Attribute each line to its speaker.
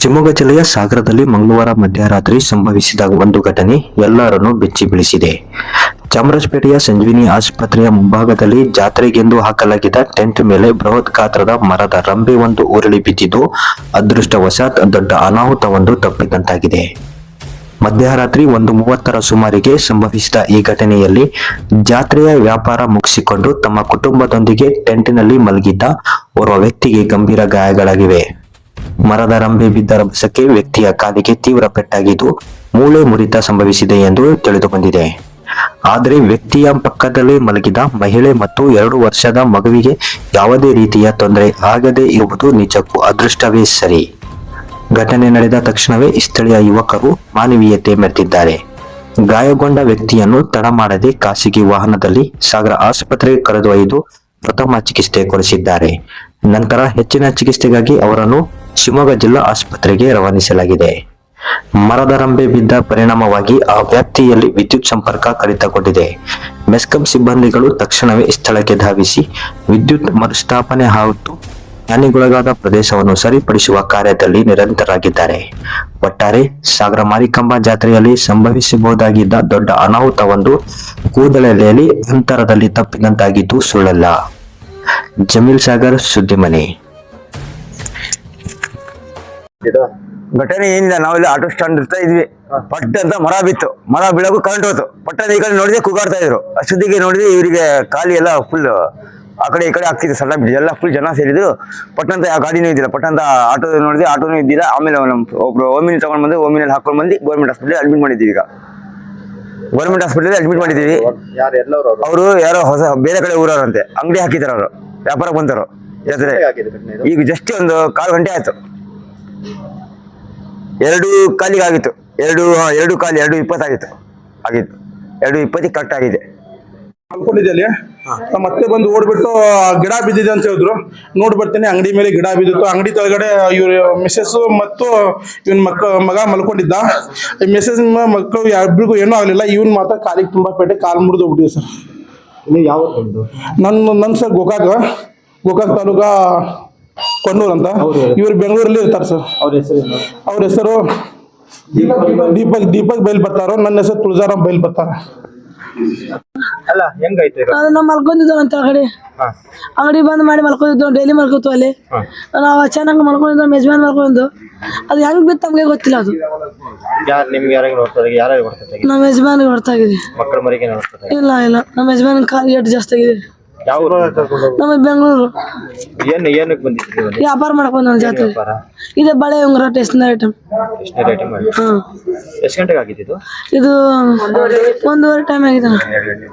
Speaker 1: ಶಿವಮೊಗ್ಗ ಜಿಲ್ಲೆಯ ಸಾಗರದಲ್ಲಿ ಮಂಗಳವಾರ ಮಧ್ಯರಾತ್ರಿ ಸಂಭವಿಸಿದ ಒಂದು ಘಟನೆ ಎಲ್ಲರನ್ನೂ ಬೆಚ್ಚಿ ಬೀಳಿಸಿದೆ ಚಾಮರಾಜಪೇಟೆಯ ಸಂಜೀವಿನಿ ಆಸ್ಪತ್ರೆಯ ಮುಂಭಾಗದಲ್ಲಿ ಜಾತ್ರೆಗೆಂದು ಹಾಕಲಾಗಿದ್ದ ಟೆಂಟ್ ಮೇಲೆ ಬೃಹತ್ ಗಾತ್ರದ ಮರದ ರಂಬೆ ಒಂದು ಉರುಳಿ ಬಿದ್ದಿದ್ದು, ಅದೃಷ್ಟವಶಾತ್ ದೊಡ್ಡ ಅನಾಹುತವೊಂದು ತಪ್ಪಿದಂತಾಗಿದೆ. ಮಧ್ಯರಾತ್ರಿ ಒಂದು ಮೂವತ್ತರ ಸುಮಾರಿಗೆ ಸಂಭವಿಸಿದ ಈ ಘಟನೆಯಲ್ಲಿ ಜಾತ್ರೆಯ ವ್ಯಾಪಾರ ಮುಗಿಸಿಕೊಂಡು ತಮ್ಮ ಕುಟುಂಬದೊಂದಿಗೆ ಟೆಂಟಿನಲ್ಲಿ ಮಲಗಿದ್ದ ಓರ್ವ ವ್ಯಕ್ತಿಗೆ ಗಂಭೀರ ಗಾಯಗಳಾಗಿವೆ. ಮರದ ರಂಬೆ ಬಿದ್ದ ರಭಸಕ್ಕೆ ವ್ಯಕ್ತಿಯ ಕಾಲಿಗೆ ತೀವ್ರ ಪೆಟ್ಟಾಗಿದ್ದು ಮೂಳೆ ಮುರಿತ ಸಂಭವಿಸಿದೆ ಎಂದು ತಿಳಿದುಬಂದಿದೆ. ಆದರೆ ವ್ಯಕ್ತಿಯ ಪಕ್ಕದಲ್ಲೇ ಮಲಗಿದ ಮಹಿಳೆ ಮತ್ತು ಎರಡು ವರ್ಷದ ಮಗುವಿಗೆ ಯಾವುದೇ ರೀತಿಯ ತೊಂದರೆ ಆಗದೇ ಇರುವುದು ನಿಜಕ್ಕೂ ಅದೃಷ್ಟವೇ ಸರಿ. ಘಟನೆ ನಡೆದ ತಕ್ಷಣವೇ ಸ್ಥಳೀಯ ಯುವಕರು ಮಾನವೀಯತೆ ಮೆರೆದಿದ್ದಾರೆ. ಗಾಯಗೊಂಡ ವ್ಯಕ್ತಿಯನ್ನು ತಡ ಮಾಡದೆ ಖಾಸಗಿ ವಾಹನದಲ್ಲಿ ಸಾಗರ ಆಸ್ಪತ್ರೆಗೆ ಕರೆದೊಯ್ದು ಪ್ರಥಮ ಚಿಕಿತ್ಸೆ ಕೊಡಿಸಿದ್ದಾರೆ. ನಂತರ ಹೆಚ್ಚಿನ ಚಿಕಿತ್ಸೆಗಾಗಿ ಅವರನ್ನು ಶಿವಮೊಗ್ಗ ಜಿಲ್ಲಾ ಆಸ್ಪತ್ರೆಗೆ ರವಾನಿಸಲಾಗಿದೆ. ಮರದ ರಂಬೆ ಬಿದ್ದ ಪರಿಣಾಮವಾಗಿ ಆ ವ್ಯಾಪ್ತಿಯಲ್ಲಿ ವಿದ್ಯುತ್ ಸಂಪರ್ಕ ಕಡಿತಗೊಂಡಿದೆ. ಮೆಸ್ಕಾಂ ಸಿಬ್ಬಂದಿಗಳು ತಕ್ಷಣವೇ ಸ್ಥಳಕ್ಕೆ ಧಾವಿಸಿ ವಿದ್ಯುತ್ ಮರುಸ್ಥಾಪನೆ ಹಾಗೂ ಹಾನಿಗೊಳಗಾದ ಪ್ರದೇಶವನ್ನು ಸರಿಪಡಿಸುವ ಕಾರ್ಯದಲ್ಲಿ ನಿರಂತರಾಗಿದ್ದಾರೆ. ಒಟ್ಟಾರೆ ಸಾಗರ ಮಾರಿಕಂಬ ಜಾತ್ರೆಯಲ್ಲಿ ಸಂಭವಿಸಬಹುದಾಗಿದ್ದ ದೊಡ್ಡ ಅನಾಹುತವೊಂದು ಕೂದಲೆಲೆಯಲ್ಲಿ ಅಂತರದಲ್ಲಿ ತಪ್ಪಿದಂತಾಗಿದ್ದು ಸುಳ್ಳಲ್ಲ. ಜಮೀಲ್ ಸಾಗರ್ ಸುದ್ದಿಮನೆ.
Speaker 2: ಘಟನೆ ಏನಿಲ್ಲ ನಾವೆಲ್ಲ ಆಟೋ ಸ್ಟ್ಯಾಂಡ್ ಇರ್ತಾ ಇದ್ವಿ. ಪಟ್ ಅಂತ ಮರ ಬಿತ್ತು. ಮರ ಬೀಳಕ್ಕೂ ಕರೆಂಟ್ ಹೋಯ್ತು ಪಟ್ಟ ಈ ಕಡೆ ನೋಡಿದ್ರೆ ಕೂಗಾಡ್ತಾ ಇದ್ರು. ಅಷ್ಟೊತ್ತಿಗೆ ನೋಡಿದ್ರೆ ಇವರಿಗೆ ಖಾಲಿ ಎಲ್ಲ ಫುಲ್ ಆ ಕಡೆ ಈ ಕಡೆ ಆಗ್ತಿದ್ರು ಸಣ್ಣ ಬಿದ್ದು ಎಲ್ಲ ಫುಲ್ ಜನ ಸೇರಿದ್ರು. ಪಟ್ಟಂತ ಆ ಗಾಡಿನೂ ಇದ್ದಿಲ್ಲ. ಪಟ್ಟಂತ ಆಟೋ ನೋಡಿದ್ರೆ ಆಟೋನೂ ಇದ್ದಿಲ್ಲ. ಆಮೇಲೆ ನಮ್ಮ ಒಬ್ರು ಓಮಿನಿ ತಗೊಂಡ್ ಬಂದು ಓಮಿನಲ್ಲಿ ಹಾಕೊಂಡು ಬಂದು ಗೌರ್ಮೆಂಟ್ ಹಾಸ್ಪಿಟಲ್ ಅಡ್ಮಿಟ್ ಮಾಡಿದ್ದೀವಿ ಈಗ. ಗೌರ್ಮೆಂಟ್ ಹಾಸ್ಪಿಟಲ್ ಅಡ್ಮಿಟ್ ಮಾಡಿದ್ದೀವಿ.
Speaker 3: ಅವರು?
Speaker 2: ಯಾರೋ ಹೊಸ ಬೇರೆ ಕಡೆ ಊರವ್ರಂತೆ. ಅಂಗಡಿ ಹಾಕಿದಾರ ಅವರು. ವ್ಯಾಪಾರ ಬಂದರು ಜಾತ್ರೆ ಈಗ ಜಸ್ಟ್ ಒಂದು ಕಾಲು ಗಂಟೆ ಆಯ್ತು. ಎರಡು ಕಾಲಿಗೆ ಆಗಿತ್ತು ಎರಡು ಎರಡು ಕಾಲು ಎರಡು ಇಪ್ಪತ್ತಾಗಿತ್ತು. ಆಗಿತ್ತು. ಎರಡು ಇಪ್ಪತ್ತಿಗೆ ಕಟ್ ಆಗಿದೆ.
Speaker 4: ಅನ್ಕೊಂಡಿದ್ದಲ್ಲಿ ನಮ್ಮ ಅತ್ತೆ ಬಂದು ಓಡ್ಬಿಟ್ಟು ಗಿಡ ಬಿದ್ದಿದೆ ಅಂತ ಹೇಳಿದ್ರು. ನೋಡ್ಬಿಡ್ತೇನೆ ಬರ್ತೀನಿ ಅಂಗಡಿ ಮೇಲೆ ಗಿಡ ಬಿದ್ದಿತ್ತು. ಅಂಗಡಿ ತೊಳಗಡೆ ಇವ್ರ ಮಿಸ್ಸಸ್ ಮತ್ತು ಇವನ್ ಮಕ್ಕ ಮಗ ಮಲ್ಕೊಂಡಿದ್ದ. ಮಿಸ್ಸಸ್ ಮಕ್ಕಳು ಯಾರಿಗೂ ಏನೂ ಆಗಲಿಲ್ಲ. ಇವನ್ ಮಾತ್ರ ಕಾಲಿಗೆ ತುಂಬಾ ಪೇಟೆ ಕಾಲು ಮುರಿದು ಹೋಗ್ಬಿಟ್ಟಿದೆ ಸರ್.
Speaker 3: ಯಾವ
Speaker 4: ನನ್ನ ನನ್ನ ಸರ್ ಗೋಕಾಕ್. ಗೋಕಾಕ್ ತಾಲೂಕಾ ಕೊಣ್ಣೂರ್ ಅಂತ? ಇವ್ರು ಬೆಂಗಳೂರಲ್ಲಿ ಇರ್ತಾರೆ ಸರ್.
Speaker 3: ಅವ್ರ
Speaker 4: ಹೆಸರು ದೀಪಕ್ ದೀಪಕ್ ಬೈಲ್ ಬರ್ತಾರೋ? ನನ್ನ ಹೆಸರು ತುಳಜಾರಾಮ್ ಬೈಲ್ ಬರ್ತಾರ.
Speaker 3: ಅಲ್ಲ ಹೆಂಗಾಯ್ತು
Speaker 5: ನಾವು ಮಲ್ಕೊಂಡಿದ್ದೋ ಅಂತ
Speaker 3: ಅಂಗಡಿ.
Speaker 5: ಅಂಗಡಿ ಬಂದ್ ಮಾಡಿ ಮಲ್ಕೊಂಡಿದ್ದು ಡೈಲಿ ಮಲ್ಕೋತು ಅಲ್ಲಿ. ನಾವು ಚೆನ್ನಾಗಿ ಮಲ್ಕೊಂಡಿದ್ದು ಮೆಜಮಾನ್ ಮಲ್ಕೊಂಡು ಅದು ಹೆಂಗ್ ಬಿತ್ತು ನಮಗೆ ಗೊತ್ತಿಲ್ಲ ಅದು.
Speaker 3: ಯಾರು ನಿಮ್ಗೆ ಯಾರಿಗೆ ನೋಡ್ತಾರೆ ಯಾರು ನೋಡ್ತಾರೆ
Speaker 5: ನಮ್ಮ ಯಜಮಾನ್ ಹೊರತಾಗಿದೆ.
Speaker 3: ಮಕ್ಕಳ ಮರಿಗೆ ನೋಡ್ತಾರೆ
Speaker 5: ಇಲ್ಲ ಇಲ್ಲ. ನಮ್ಮ ಯಜಮಾನ್ ಕಾಲಿಗೆ ಏಟು ಜಾಸ್ತಿ ಆಗಿದೆ.
Speaker 3: ಯಾವ?
Speaker 5: ನಮ್ಮ ಬೆಂಗಳೂರು.
Speaker 3: ಏನ್ ಏನಕ್ಕೆ ಬಂದಿದ್ರಿ
Speaker 5: ವ್ಯಾಪಾರ ಮಾಡ್ಕೊಂಡು ಬಂದ ಜಾತ್ರೆ.
Speaker 3: ವ್ಯಾಪಾರ?
Speaker 5: ಇದೆ ಬಳೆ ಉಂಗುರ ಟೇಸ್ಟ್ನ ಐಟಮ್
Speaker 3: ಎಷ್ಟನೇ ರೇಟ್ ಮಾಡಿ.
Speaker 5: ಹಾಂ.
Speaker 3: ಎಷ್ಟು ಗಂಟೆಗೆ ಆಗಿದ್ದು
Speaker 5: ಇದು? ಒಂದೂವರೆ ಟೈಮ್ ಆಗಿದೆ.
Speaker 3: ಎರಡು ಗಂಟೆ.